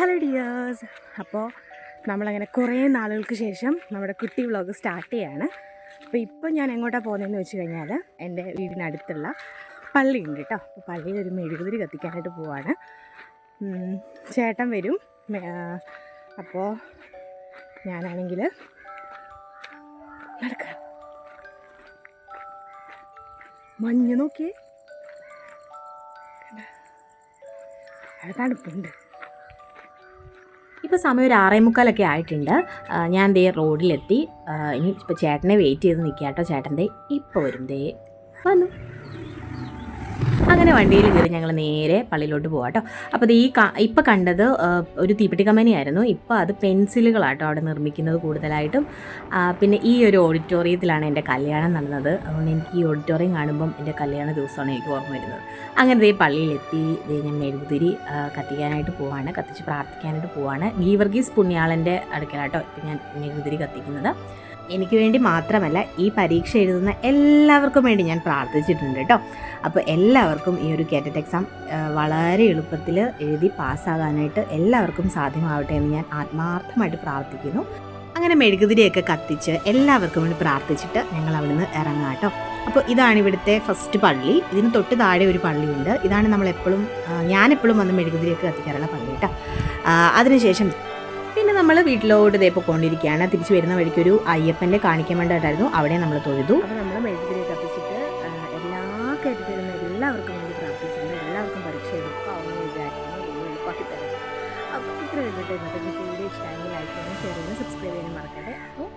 Hello dears അപ്പോൾ നമ്മളങ്ങനെ കുറേ നാളുകൾക്ക് ശേഷം നമ്മുടെ കുട്ടി വ്ളോഗ് സ്റ്റാർട്ട് ചെയ്യാണ്. അപ്പോൾ ഇപ്പോൾ ഞാൻ എങ്ങോട്ടാണ് പോകുന്നതെന്ന് വെച്ച് കഴിഞ്ഞാൽ എന്റെ വീടിനടുത്തുള്ള പള്ളിയുണ്ട് കേട്ടോ. അപ്പോൾ പള്ളിയിൽ ഒരു മെഴുകുതിരി കത്തിക്കാനായിട്ട് പോവാണ്. ചേട്ടൻ വരും. അപ്പോൾ ഞാനാണെങ്കിൽ നടക്കാം. മഞ്ഞ് നോക്കിയേ. അവിടെ തണുപ്പുണ്ട്. ഇപ്പോൾ സമയം ഒരു ആറേ മുക്കാലൊക്കെ ആയിട്ടുണ്ട്. ഞാൻ ദേ റോഡിലെത്തി. ഇനി ഇപ്പോൾ ചേട്ടനെ വെയിറ്റ് ചെയ്ത് നിൽക്കാം കേട്ടോ ചേട്ടൻ ദേ ഇപ്പോൾ വരും ദേ. വന്നു. അങ്ങനെ വണ്ടിയിൽ കയറി ഞങ്ങൾ നേരെ പള്ളിയിലോട്ട് പോകാം കേട്ടോ അപ്പോൾ ഈ ഇപ്പോൾ കണ്ടത് ഒരു തീപ്പെട്ടി കമ്പനിയായിരുന്നു. ഇപ്പോൾ അത് പെൻസിലുകളാട്ടോ അവിടെ നിർമ്മിക്കുന്നത് കൂടുതലായിട്ടും. പിന്നെ ഈ ഒരു ഓഡിറ്റോറിയത്തിലാണ് എന്റെ കല്യാണം നടന്നത്. അതുകൊണ്ട് എനിക്ക് ഈ ഓഡിറ്റോറിയം കാണുമ്പം എന്റെ കല്യാണ ദിവസമാണ് എനിക്ക് ഓർമ്മ വരുന്നത്. അങ്ങനെ ദേ പള്ളിയിലെത്തി ദേ ഞാൻ മെഴുകുതിരി കത്തിക്കാനായിട്ട് പോവാണ്. കത്തിച്ച് പ്രാർത്ഥിക്കാനായിട്ട് പോവാണ്. ഗീവർഗീസ് പുണ്യാളന്റെ അടുക്കലാട്ടോ ഇപ്പം ഞാൻ മെഴുകുതിരി കത്തിക്കുന്നത്. എനിക്ക് വേണ്ടി മാത്രമല്ല ഈ പരീക്ഷ എഴുതുന്ന എല്ലാവർക്കും വേണ്ടി ഞാൻ പ്രാർത്ഥിച്ചിട്ടുണ്ട് കേട്ടോ. അപ്പോൾ എല്ലാവർക്കും ഈ ഒരു കേറ്ററ്റ് എക്സാം വളരെ എളുപ്പത്തിൽ എഴുതി പാസ്സാകാനായിട്ട് എല്ലാവർക്കും സാധ്യമാവട്ടെ എന്ന് ഞാൻ ആത്മാർത്ഥമായിട്ട് പ്രാർത്ഥിക്കുന്നു. അങ്ങനെ മെഴുകുതിരിയൊക്കെ കത്തിച്ച് എല്ലാവർക്കും വേണ്ടി പ്രാർത്ഥിച്ചിട്ട് ഞങ്ങൾ അവിടുന്ന് ഇറങ്ങാം കേട്ടോ. അപ്പോൾ ഇതാണ് ഇവിടുത്തെ ഫസ്റ്റ് പള്ളി. ഇതിന് തൊട്ട് താഴെ ഒരു പള്ളിയുണ്ട്. ഇതാണ് നമ്മൾ എപ്പോഴും ഞാനെപ്പോഴും വന്ന് മെഴുകുതിരിയൊക്കെ കത്തിക്കാറുള്ള പള്ളി കേട്ടോ. അതിനുശേഷം പിന്നെ നമ്മൾ വീട്ടിലോട്ട് ഇതേ പോയിക്കൊണ്ടിരിക്കുകയാണ്. തിരിച്ചു വരുന്ന വഴിക്ക് ഒരു അയ്യപ്പന്റെ കാണിക്കാൻ വേണ്ടിയിട്ടായിരുന്നു. അവിടെ നമ്മൾ തൊഴുതു. അപ്പോൾ നമ്മൾ മെഴുകുതിരി കത്തിച്ചിട്ട് എല്ലാ എല്ലാവർക്കും വേണ്ടി പ്രാർത്ഥിച്ചിട്ടുണ്ട് എല്ലാവർക്കും പരീക്ഷ എളുപ്പമാവുമെന്ന് അപ്പോൾ ഇത്ര കഴിഞ്ഞിട്ട് ഇന്നത്തെ വീഡിയോ ഇഷ്ടമായി ലൈക്ക് ചെയ്യാനും ഷെയർ ചെയ്യാനും സബ്സ്ക്രൈബ് ചെയ്യാനും മറക്കട്ടെ അപ്പോൾ